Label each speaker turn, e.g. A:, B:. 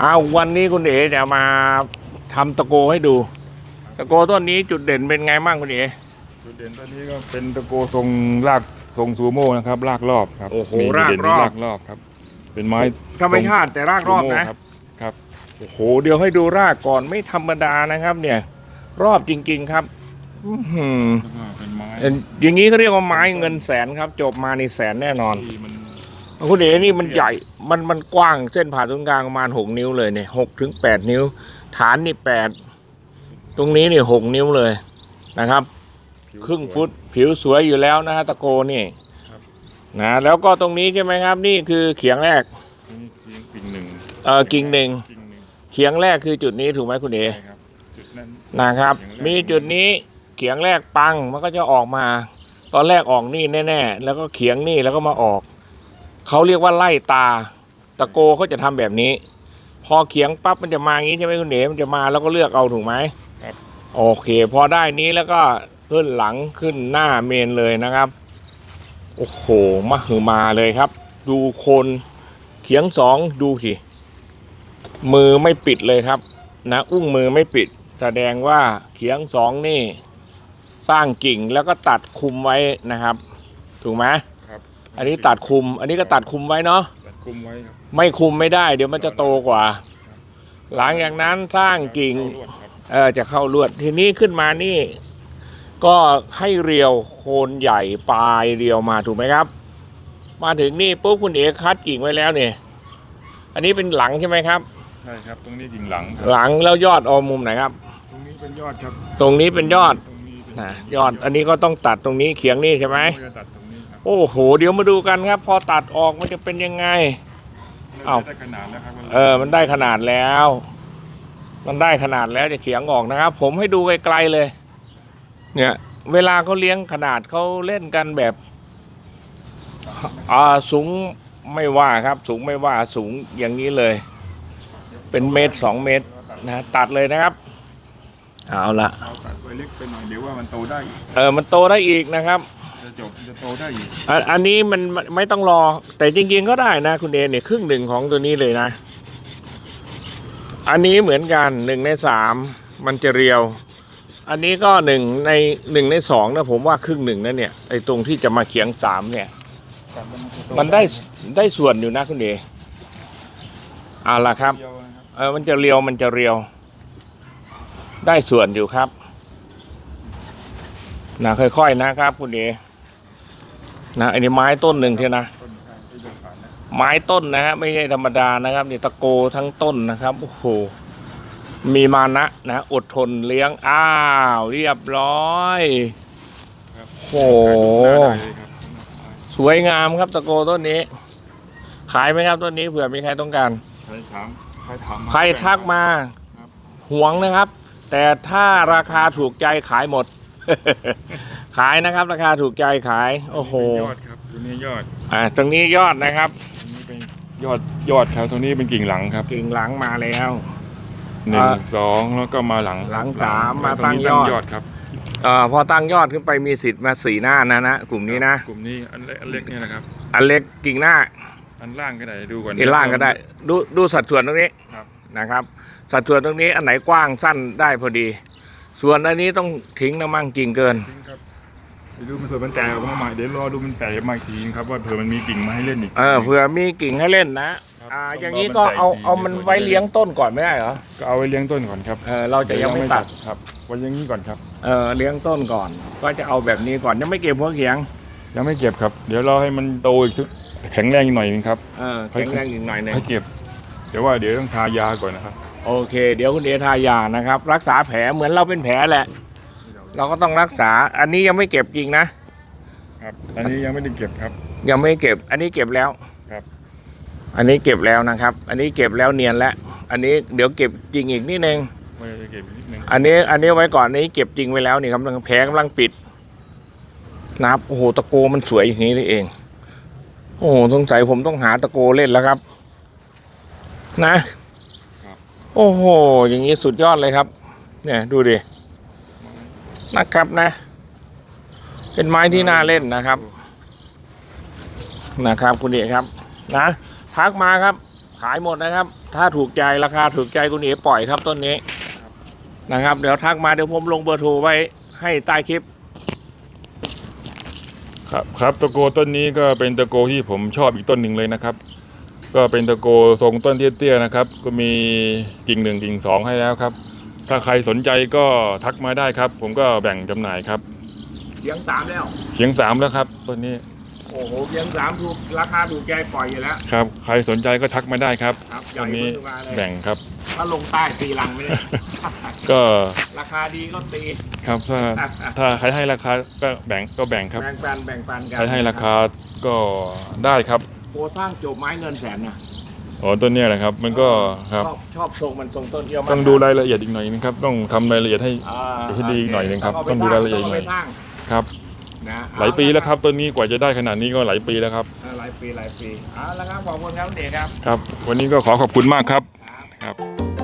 A: เอาวันนี้คุณเอ๋จะมาทำตะโกให้ดู ตะโกต้นนี้จุดเด่นเป็นไงบ้างคุณเอ๋
B: จุดเด่นตัวนี้ก็เป็นตะโกทรงรากทรงซูโม่นะครับรากรอบครับ
A: โอ้โห
B: มี
A: ราก
B: เด่น
A: รอบ
B: รากรอบครับ เป็นไม้
A: ธรรมชาติแต่รากรอบ
B: ซูโม่
A: นะครับ
B: ครับ
A: โอ้โหเดี๋ยวให้ดูรากก่อนไม่ธรรมดานะครับ เนี่ย รอบจริง ๆครับอื้อหือ
B: แล้วก็เป็นไม้
A: เอ่ออย่างนี้เขาเรียกว่าไม้เงินแสนครับ จบมาในแสนแน่นอน
B: ที่มัน
A: คุณเอ๋นี่มันใหญ่ มันมันกว้างเส้นผ่าศูนย์กลางประมาณหกนิ้วเลยเนี่ยหกถึงแปดนิ้ว ฐานนี่แปดตรงนี้นี่หกนิ้วเลยนะครับ
B: ผิว
A: ครึ่ง
B: สวย
A: ฟุตผิวสวยอยู่แล้วนะฮะตะโกนี่
B: ครับ
A: นะแล้วก็ตรงนี้ใช่ไหมครับ นี่คือเขียงแรก
B: นี่จริงกิ่งหนึ่ง
A: เออกิ่งหนึ่ง
B: กิ่งหนึ่ง
A: เขียงแรกคือจุดนี้ถูกไหมคุณเอ๋
B: ใช่ครับจุดนั้น
A: นะครับ
B: เขียงแรก
A: มีจุดนี้เขียงแรกปังมันก็จะออกมา ตอนแรกออกนี่แน่ๆแล้วก็เขียงนี่แล้วก็มาออก เขาเรียกว่าไล่ตา ตะโกเขาจะทำแบบนี้ พอเขียงปั๊บมันจะมาอย่างนี้ใช่ไหมคุณเอ๋มันจะมาแล้วก็เลือกเอาถูกไหมโอเค พอได้นี้แล้วก็ขึ้นหลังขึ้นหน้าเมนเลยนะครับโอ้โหมาคือมาเลยครับ ดูคนเขียงสองดูสิมือไม่ปิดเลยครับ นะอุ้งมือไม่ปิด แสดงว่าเขียงสองนี่ สร้างกิ่งแล้วก็ตัดคุมไว้นะครับ ถูกไหม อันนี้ตัดคุม อันนี้ก็ตัดคุมไว้เนาะ
B: ตัดคุมไว้ครับ
A: ไม่คุมไม่ได้ เดี๋ยวมันจะโตกว่า หลังจากนั้นสร้างกิ่ง
B: เข้าลวดครับ
A: เออจะเข้าลวดทีนี้ขึ้นมานี่ ก็ให้เรียวโคนใหญ่ปลายเรียวมาถูกไหมครับ มาถึงนี่ปุ๊บคุณเอกคัดกิ่งไว้แล้วเนี่ยอันนี้เป็นหลังใช่ไหมครับ
B: ใช่ครับ ตรงนี้กิ่งหลังครับ
A: หลังแล้วยอดเอามุมไหนครับ
B: ตรงนี้เป็นยอดครับ
A: ตรงนี้เป็นยอด
B: ตรงนี้เป็น
A: นะยอดอันนี้ก็ต้องตัดตรงนี้เขียงนี่ใช่ไหม
B: เราจะตัดตรงนี้ครับ
A: โอ้โห เดี๋ยวมาดูกันครับ พอตัดออกมันจะเป็นยังไง เอ้า
B: ได้ขนาดแล้วครับ
A: เออ มันได้ขนาดแล้ว มันได้ขนาดแล้วจะเขียงออกนะครับ ผมให้ดูไกลๆเลย เนี่ย เวลาเขาเลี้ยงขนาดเขาเล่นกันแบบอ่าสูงไม่ว่าครับ สูงไม่ว่าสูงอย่างนี้เลย เป็นเมตรสองเมตรนะตัดเลยนะครับ เอาละ
B: เอาตัดตัวเล็กไปหน่อยเดี๋ยวว่ามันโตได้อีก
A: เออมันโตได้อีกนะครับ
B: จะจบจะโตได้อีก
A: อันอันนี้มันไม่ไม่ต้องรอ แต่จริงๆก็ได้นะ คุณเอเนี่ยครึ่งหนึ่งของตัวนี้เลยนะ อันนี้เหมือนกันหนึ่งในสามมันจะเรียว อันนี้ก็หนึ่งในหนึ่งในสองนะผมว่าครึ่งหนึ่งนะเนี่ยไอ้ตรงที่จะมาเขียงสามเนี่ย
B: ตัดแล้วจะโต
A: มันได้ได้ส่วนอยู่นะคุณเอเอาละครับ
B: เดียวนะครับ
A: เออมันจะเรียวมันจะเรียว ได้ส่วนอยู่ครับนะค่อยๆนะครับคุณเอ นะอันนี้ไม้ต้นหนึ่งเท่านะ
B: ต้นข้างที่เดินผ่านนะ
A: ไม้ต้นนะฮะไม่ใช่ธรรมดานะครับนี่ตะโกทั้งต้นนะครับโอ้โหมีมานะนะอดทนเลี้ยงอ้าว เรียบร้อย
B: ครับ
A: โอ้โห
B: ขายตรงหน้าได้เลยครับ
A: สวยงามครับตะโกต้นนี้ ขายไหมครับต้นนี้เผื่อมีใครต้องการ
B: ใครถามใครถามมา
A: ใครทักมา
B: ครับ
A: หวงนะครับ แต่ถ้าราคาถูกใจขายหมด ขายนะครับ ราคาถูกใจขาย โอ้โห
B: เป็นยอดครับตัวนี้ยอด
A: อ่าตรงนี้ยอดนะครับ
B: ตรงนี้เป็นยอดยอดครับตรงนี้เป็นกิ่งหลังครับ
A: กิ่งหลังมาแล้ว
B: หนึ่ง
A: อ่า
B: สองแล้วก็มาหลัง
A: หลังสามมา
B: ตรงนี้
A: ตั้งยอด
B: ยอดครับ
A: เอ่อพอตั้งยอดขึ้นไปมีสิทธิ์มาสีหน้านะนะกลุ่มนี้นะ
B: กลุ่มนี้อันเล็กอันเล็กเนี่ยนะครับ
A: อันเล็กกิ่งหน้า
B: อันล่างก็ได้ดูก่อน
A: อันล่างก็ได้ ดูดูสัดส่วนตรงนี้
B: ครับ
A: นะครับ สัดส่วนตรงนี้อันไหนกว้างสั้นได้พอดี ส่วนอันนี้ต้องทิ้งน้ำมั่งกิ่งเกิน
B: จริงครับเดี๋ยวดูมันเผื่อมันแตกออกมาใหม่เดี๋ยวรอดูมันแตกมาอีกทีครับว่าเผื่อมันมีกิ่งมาให้เล่นอีก
A: เออเผื่อมีกิ่งให้เล่นนะ อ่า อย่างนี้ก็เอาเอามันไว้เลี้ยงต้นก่อนไม่ได้เหรอ
B: ก็เอาไว้เลี้ยงต้นก่อนครับ
A: เออเราจะยังไม่ตัด
B: ครับไว้อย่างนี้ก่อนครับ
A: เออเลี้ยงต้นก่อน ก็จะเอาแบบนี้ก่อนยังไม่เก็บหัวเขียง
B: ยังไม่เก็บครับ เดี๋ยวรอให้มันโตอีกสักแข็งแรงอีกหน่อยนึงครับ
A: เออแข็งแรงอีกหน่อยหนึง
B: ให้เก็บ เดี๋ยวว่าเดี๋ยวต้องทายาก่อนนะครับ
A: โอเค เดี๋ยวคุณเอทายานะครับ รักษาแผลเหมือนเราเป็นแผลแหละ เราก็ต้องรักษา อันนี้ยังไม่เก็บจริงนะ
B: ครับ อันนี้ยังไม่ได้เก็บครับ
A: ยังไม่เก็บ อันนี้เก็บแล้ว
B: ครับ
A: อันนี้เก็บแล้วนะครับ อันนี้เก็บแล้วเนียนแล้ว อันนี้เดี๋ยวเก็บจริงอีกนิดนึง
B: ไม่ได้เก็บนิดนึง
A: อันนี้ อันนี้ไว้ก่อนอันนี้เก็บจริงไว้แล้วนี่กำลังแผลกำลังปิดนะครับโอ้โหตะโกมันสวยอย่างนี้นี่เอง โอ้โหสงสัยผมต้องหาตะโกเล่นแล้วครับ นะ โอ้โห อย่างนี้สุดยอดเลยครับ เนี่ยดูดิ นะครับนะ เป็นไม้ที่น่าเล่นนะครับ นะครับ คุณเอกครับ นะทักมาครับ ขายหมดนะครับ ถ้าถูกใจราคาถูกใจคุณเอ๋ปล่อยครับต้นนี้นะครับ เดี๋ยวทักมาเดี๋ยวผมลงเบอร์โทรไว้ให้ใต้คลิป
B: ครับครับตะโกต้นนี้ก็เป็นตะโกที่ผมชอบอีกต้นหนึ่งเลยนะครับ ก็เป็นตะโกทรงต้นเตี้ยๆนะครับ ก็มีกิ่งหนึ่งกิ่งสองให้แล้วครับ ถ้าใครสนใจก็ทักมาได้ครับ ผมก็แบ่งจำหน่ายครับ
A: เสียงสามแล้ว
B: เขียงสามแล้วครับต้นนี้
A: โอ้โหเสียงสามถูกราคาถูกใจปล่อยอยู่แล้ว
B: ครับ ใครสนใจก็ทักมาได้ครับ
A: ครับใหญ่
B: ต้นนี้
A: ขึ้นมาเลย
B: แบ่งครับ
A: ถ้าลงใต้ตีลังไม่ได้
B: ก็
A: ราคาดีก็ตี
B: ครับถ้าถ้าใครให้ราคาก็แบ่งก็แบ่งครับ
A: แบ่งปันแบ่งปันกั
B: ใครให้ราคาก็ได้ครับ
A: โคสร้างจบไม้เงินแสนนะ
B: อ๋อต้นเนี้ยแหละครับ มันก็ครับ
A: ชอบชอบทรงมันทรงต้นเดียวมัน
B: ต้องดูรายละเอียดอีกหน่อยนึงครับต้องทำรายละเอียดให้
A: อ่า
B: ให้ดีอีกหน่อยหนึ่งครับ
A: เาไป
B: ต้องดูรายละเอียดอีกหน่อย
A: ต้งเาไปสร้าง
B: ครับ
A: นะ
B: หลายปีแล้วครับต้นนี้กว่าจะได้ขนาดนี้ก็หลายปีแล้วครับ
A: อ่าหลายปีหลายปีเอาละครับขอบคุณครับคุณเอกครับ
B: ครับ วันนี้ก็ขอขอบคุณมากครับ
A: ครับ
B: ครับ